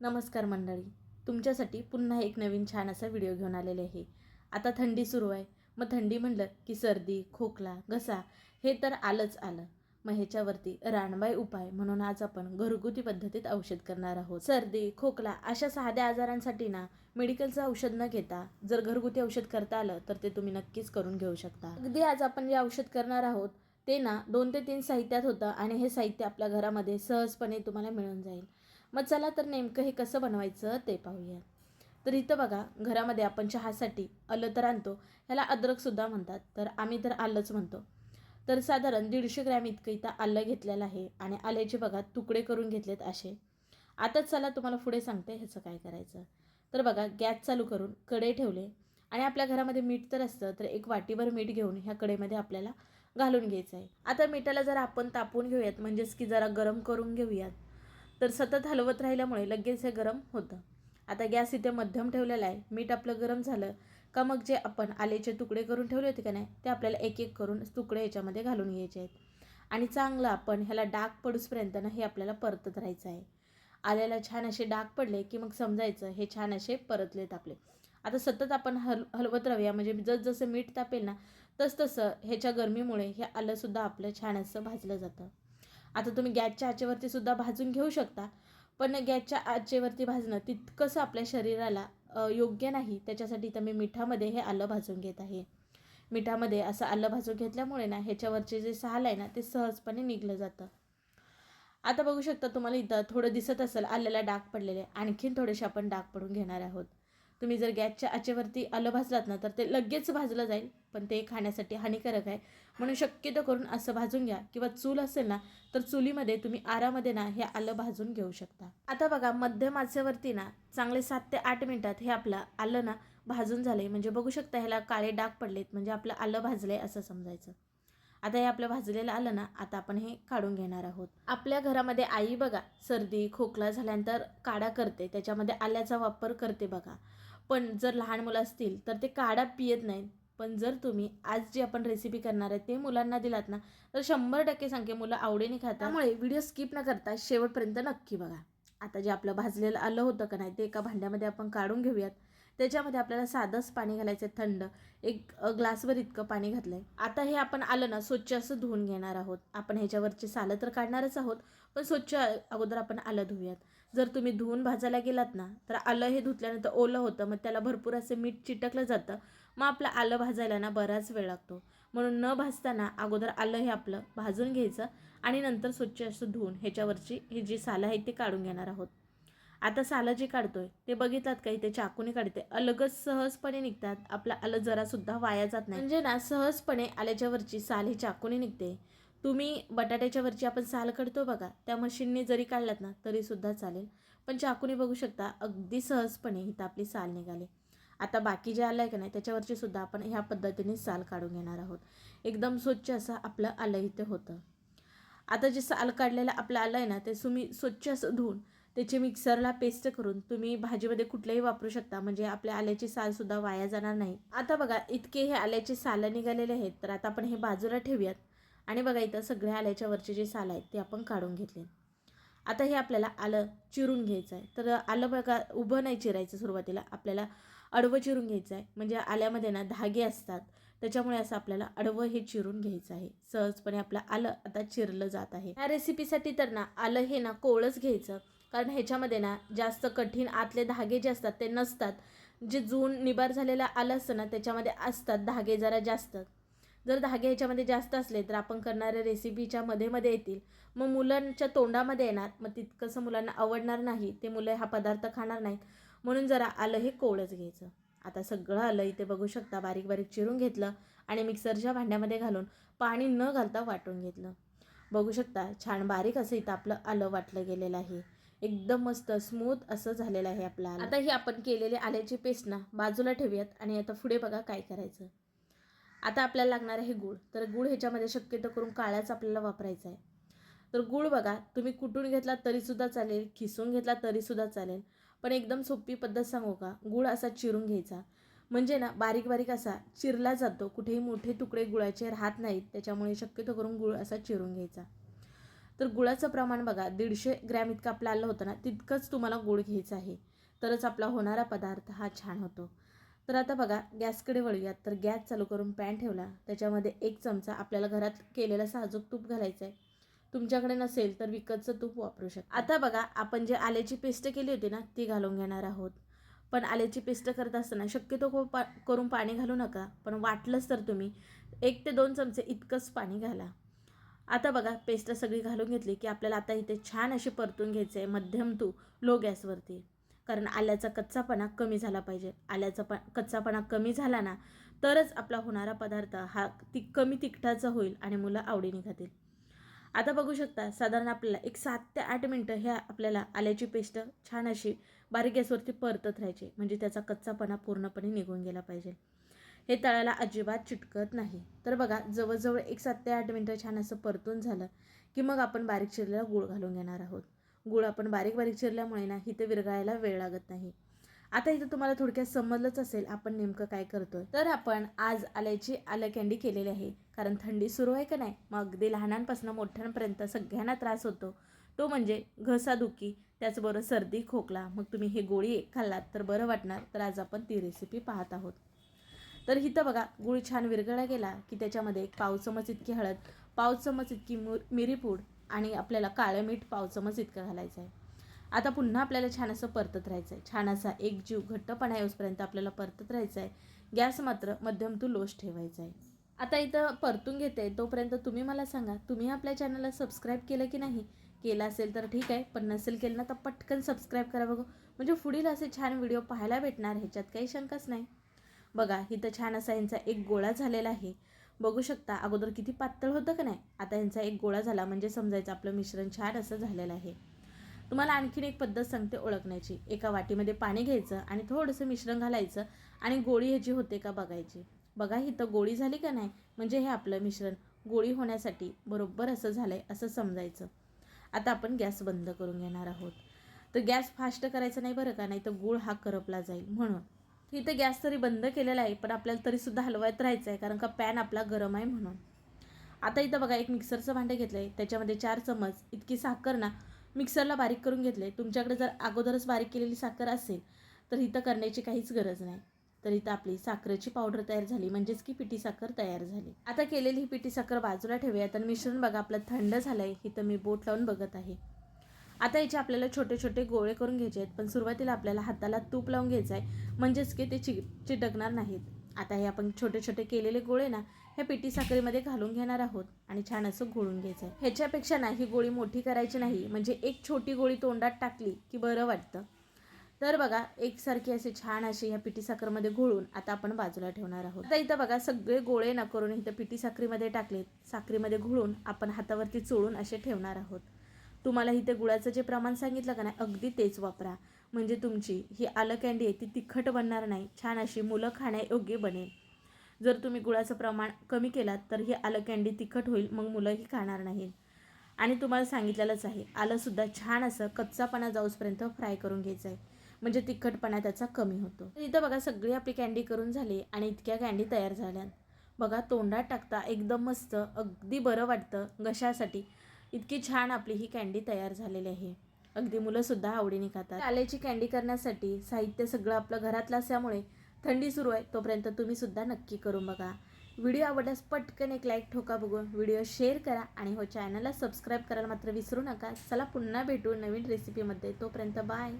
नमस्कार मंडळी. तुमच्यासाठी पुन्हा एक नवीन छान असा व्हिडिओ घेऊन आलेले आहे. आता थंडी सुरू आहे. मग थंडी म्हणलं की सर्दी खोकला घसा हे तर आलंच आलं. मग ह्याच्यावरती रानबाई उपाय म्हणून आज आपण घरगुती पद्धतीत औषध करणार आहोत. सर्दी खोकला अशा साध्या आजारांसाठी ना मेडिकलचं औषध न घेता जर घरगुती औषध करता आलं तर ते तुम्ही नक्कीच करून घेऊ शकता. अगदी आज आपण जे औषध करणार आहोत ते ना दोन ते तीन साहित्यात होतं आणि हे साहित्य आपल्या घरामध्ये सहजपणे तुम्हाला मिळून जाईल. मग चला तर नेमकं हे कसं बनवायचं ते पाहूया. तर इथं बघा घरामध्ये आपण चहासाठी आलं तर आणतो ह्याला अद्रकसुद्धा म्हणतात. तर आम्ही तर आलंच म्हणतो. तर साधारण दीडशे ग्रॅम इतकं इथं आलं घेतलेलं आहे आणि आल्याचे बघा तुकडे करून घेतलेत असे. आताच चला तुम्हाला पुढे सांगते ह्याचं काय करायचं. तर बघा गॅस चालू करून कडे ठेवले. आणि आपल्या घरामध्ये मीठ तर असतं तर एक वाटीभर मीठ घेऊन ह्या कडेमध्ये आपल्याला घालून घ्यायचं आहे. आता मिठाला जरा आपण तापवून घेऊयात म्हणजेच की जरा गरम करून घेऊयात. तर सतत हलवत राहिल्यामुळे लगेच हे गरम होतं. आता गॅस इथे मध्यम ठेवलेला आहे. मीठ आपलं गरम झालं का मग जे आपण आलेचे तुकडे करून ठेवले होते का नाही ते आपल्याला एक एक करून तुकडे ह्याच्यामध्ये घालून घ्यायचे आहेत. आणि चांगलं आपण ह्याला डाग पडूसपर्यंत ना हे आपल्याला परतत राहायचं आहे. आल्याला छान असे डाग पडले की मग समजायचं हे छान असे परतलेत आपले. आता सतत आपण हल हलवत राहूया. म्हणजे जसजसं मीठ तापेल ना तसतसं ह्याच्या गरमीमुळे हे आलंसुद्धा आपलं छान असं भाजलं जातं. आता तुम्ही गॅसच्या आचेवरती सुद्धा भाजून घेऊ शकता. पण गॅसच्या आचेवरती भाजणं तितकंसं आपल्या शरीराला योग्य नाही. त्याच्यासाठी तर मी मिठामध्ये हे आलं भाजून घेत आहे. मिठामध्ये असं आलं भाजून घेतल्यामुळे ना ह्याच्यावरचे जे साल आहे ना ते सहजपणे निघलं जातं. आता बघू शकता तुम्हाला इथं थोडं दिसत असेल आल्याला डाग पडलेले. आणखीन थोडेसे आपण डाग पडून घेणार आहोत. तुम्ही जर गॅसच्या आचेवरती आलं भाजलात ना तर ते लगेच भाजलं जाईल पण ते खाण्यासाठी हानिकारक आहे. म्हणून शक्यतो करून असं भाजून घ्या किंवा चूल असेल ना तर चुलीमध्ये तुम्ही आरामध्ये ना हे आलं भाजून घेऊ शकता. आता बघा मध्यम आचेवरती ना चांगले सात ते आठ मिनटात हे आपलं आलं ना भाजून झाले म्हणजे बघू शकता ह्याला काळे डाग पडलेत. म्हणजे आपलं आलं भाजलं आहे असं समजायचं. आता हे आपलं भाजलेलं आलं ना आता आपण हे काढून घेणार आहोत. आपल्या घरामध्ये आई बघा सर्दी खोकला झाल्यानंतर काढा करते. त्याच्यामध्ये आल्याचा वापर करते बघा. पण जर लहान मुलं असतील तर ते काढा पियत नाहीत. पण जर तुम्ही आज जी आपण रेसिपी करणार आहे ते मुलांना दिलात ना तर शंभर टक्के सांगे मुलं आवडीने खातात. त्यामुळे व्हिडिओ स्किप न करता शेवटपर्यंत नक्की बघा. आता जे आपलं भाजलेलं आलं होतं का नाही ते एका भांड्यामध्ये आपण काढून घेऊयात. त्याच्यामध्ये आपल्याला साधंच पाणी घालायचं आहे थंड. एक ग्लासवर इतकं पाणी घातलं आहे आता हे आपण आलं ना स्वच्छ असं धुवून घेणार आहोत. आपण ह्याच्यावरची सालं तर काढणारच आहोत पण स्वच्छ अगोदर आपण आलं धुऊयात. जर तुम्ही धुवून भाजायला गेलात ना तर आलं हे धुतल्यानंतर ओलं होतं मग त्याला भरपूर असं मीठ चिटकलं जातं. मग आपलं आलं भाजायला ना बराच वेळ लागतो. म्हणून न भाजताना अगोदर आलं हे आपलं भाजून घ्यायचं आणि नंतर स्वच्छ असं धुवून ह्याच्यावरची ही जी सालं आहेत ती काढून घेणार आहोत. आता सालं जे काढतोय ते बघितलात काही ते चाकूने काढते. अलगच सहजपणे निघतात. आपलं आलं जरासुद्धा वाया जात नाही. म्हणजे ना सहजपणे आल्याच्यावरची साल ही चाकूने निघते. तुम्ही बटाट्याच्या वरची आपण साल काढतो बघा त्या मशीनने जरी काढलात ना तरीसुद्धा चालेल. पण चाकूने बघू शकता अगदी सहजपणे इथं आपली साल निघाली. आता बाकी जे आलं आहे का नाही त्याच्यावरची सुद्धा आपण ह्या पद्धतीने साल काढून घेणार आहोत. एकदम स्वच्छ असं आपलं आलं इथे होतं. आता जे साल काढलेलं आपलं आलं आहे ना ते तुम्ही स्वच्छ असं धुवून त्याची मिक्सरला पेस्ट करून तुम्ही भाजीमध्ये कुठलंही वापरू शकता म्हणजे आपल्या आल्याची सालसुद्धा वाया जाणार नाही. आता बघा इतके हे आल्याचे सालं निघालेले आहेत तर आता आपण हे बाजूला ठेवूयात. आणि बघा इथं सगळ्या आल्याच्या वरचे जे साल आहेत ते आपण काढून घेतले. आता हे आपल्याला आलं चिरून घ्यायचं आहे. तर आलं बघा उभं नाही चिरायचं सुरुवातीला. आपल्याला अडवं चिरून घ्यायचं आहे. म्हणजे आल्यामध्ये ना धागे असतात. त्याच्यामुळे असं आपल्याला अडवं हे चिरून घ्यायचं आहे. सहजपणे आपलं आलं आता चिरलं जात आहे. या रेसिपीसाठी तर ना आलं हे ना कोळच घ्यायचं. कारण ह्याच्यामध्ये ना जास्त कठीण आतले धागे जे असतात ते नसतात. जे जून निबार झालेलं आलं असतं ना त्याच्यामध्ये असतात धागे जरा जास्त. जर धागे ह्याच्यामध्ये जास्त असले तर आपण करणाऱ्या रेसिपीच्या मध्ये मध्ये येतील. मग मुलांच्या तोंडामध्ये येणार. मग तितकंसं मुलांना आवडणार नाही. ते मुलं हा पदार्थ खाणार नाहीत. म्हणून जरा आलं हे कोळच घ्यायचं. आता सगळं आलं इथे बघू शकता. बारीक बारीक चिरून घेतलं आणि मिक्सरच्या भांड्यामध्ये घालून पाणी न घालता वाटून घेतलं. बघू शकता छान बारीक असं इथं आपलं आलं वाटलं गेलेलं आहे. एकदम मस्त स्मूथ असं झालेलं आहे आपलं आता ही आपण केलेले आल्याची पेस्ट ना बाजूला ठेवूयात आणि आता पुढे बघा काय करायचं. आता आपल्याला लागणार आहे गूळ. तर गूळ ह्याच्यामध्ये शक्यतो करून काळाच आपल्याला वापरायचा आहे तर गूळ बघा तुम्ही कुटून घेतला तरीसुद्धा चालेल खिसून घेतला तरीसुद्धा चालेल. पण एकदम सोपी पद्धत सांगू का? गूळ असा चिरून घ्यायचा. म्हणजे ना बारीक बारीक असा चिरला जातो. कुठेही मोठे तुकडे गुळाचे राहत नाहीत. त्याच्यामुळे शक्यतो करून गूळ असा चिरून घ्यायचा. तर गुळाचं प्रमाण बघा दीडशे ग्रॅम इतकं आपलं आलं होतं ना तितकंच तुम्हाला गुळ घ्यायचं आहे. तरच आपला होणारा पदार्थ हा छान होतो. तर आता बघा गॅसकडे वळूयात. तर गॅस चालू करून पॅन ठेवला. त्याच्यामध्ये एक चमचा आपल्याला घरात केलेला साजूक तूप घालायचं आहे तुमच्याकडे नसेल तर विकतचं तूप वापरू शकता. आता बघा आपण जे आल्याची पेस्ट केली होती ना ती घालून घेणार आहोत. पण आल्याची पेस्ट करत असताना शक्यतो को पा करून पाणी घालू नका. पण वाटलंच तर तुम्ही एक ते दोन चमचे इतकंच पाणी घाला. आता बघा पेस्ट सगळी घालून घेतली की आपल्याला आता इथे छान अशी परतून घ्यायचं आहे मध्यम तू लो गॅसवरती कारण आल्याचा कच्चापणा कमी झाला पाहिजे. आल्याचा प कच्चापणा कमी झाला ना तरच आपला होणारा पदार्थ हा ती कमी तिखटाचा होईल आणि मुलं आवडीने खातील. आता बघू शकता साधारण आपल्याला एक सात ते आठ मिनटं ह्या आपल्याला आल्याची पेस्ट छान अशी बारीक गॅसवरती परतत राहायची. म्हणजे त्याचा कच्चापणा पूर्णपणे निघून गेला पाहिजे. हे तळाला अजिबात चिटकत नाही. तर बघा जवळजवळ एक सात ते आठ मिनटं छान असं परतून झालं की मग आपण बारीक चिरलेला गूळ घालून घेणार आहोत. गूळ आपण बारीक बारीक चिरल्यामुळे ना इथे विरघळायला वेळ लागत नाही. आता इथं तुम्हाला थोडक्यात समजलंच असेल आपण नेमकं काय करतोय. तर आपण आज आल्याची आलं कॅन्डी केलेली आहे. कारण थंडी सुरू आहे का नाही? मग अगदी लहानांपासून मोठ्यांपर्यंत सगळ्यांना त्रास होतो. तो म्हणजे घसादुखी त्याचबरोबर सर्दी खोकला. मग तुम्ही हे गोळी खाल्लात तर बरं वाटणार. तर आज आपण ती रेसिपी पाहत आहोत. तर इथं बघा गुळ छान विरघळा गेला की त्याच्यामध्ये एक पाव चमच इतकी हळद पाव चमच इतकी मु मिरीपूड आणि आपल्याला काळं मीठ पाव चमच इतकं घालायचं आहे. आता पुन्हा आपल्याला छान असं परतत राहायचं आहे. छान असा एक जीव घट्टपणा येऊसपर्यंत आपल्याला परतत राहायचं आहे. गॅस मात्र मध्यम तू लोश ठेवायचा आहे. आता इथं परतून घेते तोपर्यंत तुम्ही मला सांगा तुम्ही आपल्या चॅनलला सबस्क्राईब केलं की नाही? केलं असेल तर ठीक आहे पण नसेल केलं ना तर पटकन सबस्क्राईब करा बघू. म्हणजे पुढील असे छान व्हिडिओ पाहायला भेटणार ह्याच्यात काही शंकाच नाही. बघा इथं छान असा यांचा एक गोळा झालेला आहे. बघू शकता अगोदर किती पातळ होतं का नाही? आता यांचा एक गोळा झाला म्हणजे समजायचं आपलं मिश्रण छान असं झालेलं आहे. तुम्हाला आणखीन एक पद्धत सांगते ओळखण्याची. एका वाटीमध्ये पाणी घ्यायचं आणि थोडंसं मिश्रण घालायचं आणि गोळी ह्याची होते का बघायची. बघा ही तर गोळी झाली का नाही? म्हणजे हे आपलं मिश्रण गोळी होण्यासाठी बरोबर असं झालं आहे असं समजायचं. आता आपण गॅस बंद करून घेणार आहोत. तर गॅस फास्ट करायचा नाही बरं का? नाही तर गूळ हा करपला जाईल. म्हणून इथे गॅस तरी बंद केलेला आहे पण आपल्याला तरीसुद्धा हलवायत राहायचं आहे कारण का पॅन आपला गरम आहे म्हणून. आता इथं बघा एक मिक्सरचं भांडं घेतलं आहे त्याच्यामध्ये चार चमच इतकी साखर ना मिक्सरला बारीक करून घेतले तुमच्याकडे जर अगोदरच बारीक केलेली साखर असेल तर इथं करण्याची काहीच गरज नाही. तर इथं आपली साखरेची पावडर तयार झाली म्हणजेच की पिठी साखर तयार झाली. आता केलेली ही पिठी साखर बाजूला ठेवूया तर मिश्रण बघा आपलं थंड झालं आहे इथं मी बोट लावून बघत आहे. आता याचे आपल्याला छोटे छोटे गोळे करून घ्यायचे आहेत पण सुरुवातीला आपल्याला हाताला तूप लावून घ्यायचं आहे. म्हणजेच की ते चि चिटकणार नाहीत. आता हे आपण छोटे छोटे केलेले गोळे ना ह्या पिठी साखरेमध्ये घालून घेणार आहोत आणि छान असं घोळून घ्यायचं आहे. ह्याच्यापेक्षा ना ही गोळी मोठी करायची नाही. म्हणजे एक छोटी गोळी तोंडात टाकली की बरं वाटतं. तर बघा एकसारखी असे छान असे ह्या पिठी साखरमध्ये घोळून आता आपण बाजूला ठेवणार आहोत. आता इथं बघा सगळे गोळे ना करून इथं पिठी साखरीमध्ये टाकलेत. साखरीमध्ये घोळून आपण हातावरती चोळून असे ठेवणार आहोत. तुम्हाला इथे गुळाचं जे प्रमाण सांगितलं का नाही अगदी तेच वापरा. म्हणजे तुमची ही आलं कँडी आहे ती तिखट बनणार नाही. छान अशी मुलं खाण्यायोग्य बनेल. जर तुम्ही गुळाचं प्रमाण कमी केलात तर ही आलं कँडी तिखट होईल मग मुलंही खाणार नाहीत. आणि तुम्हाला सांगितलेलंच आहे आलंसुद्धा छान असं कच्चापणा जाऊसपर्यंत फ्राय करून घ्यायचं आहे म्हणजे तिखटपणा त्याचा कमी होतो. इथं बघा सगळी आपली कँडी करून झाली आणि इतक्या कँडी तयार झाल्या बघा तोंडात टाकता एकदम मस्त अगदी बरं वाटतं. घशासाठी इतकी छान आपली ही कँडी तयार झालेली आहे. अगदी मुलंसुद्धा आवडीने खातात. आल्याची कँडी करण्यासाठी साहित्य सगळं आपलं घरातलं असल्यामुळे थंडी सुरू आहे तोपर्यंत तुम्ही सुद्धा नक्की करून बघा. व्हिडिओ आवडल्यास पटकन एक लाईक ठोका बघून व्हिडिओ शेअर करा आणि हो चॅनलला सबस्क्राईब करायला मात्र विसरू नका. चला पुन्हा भेटू नवीन रेसिपीमध्ये तोपर्यंत बाय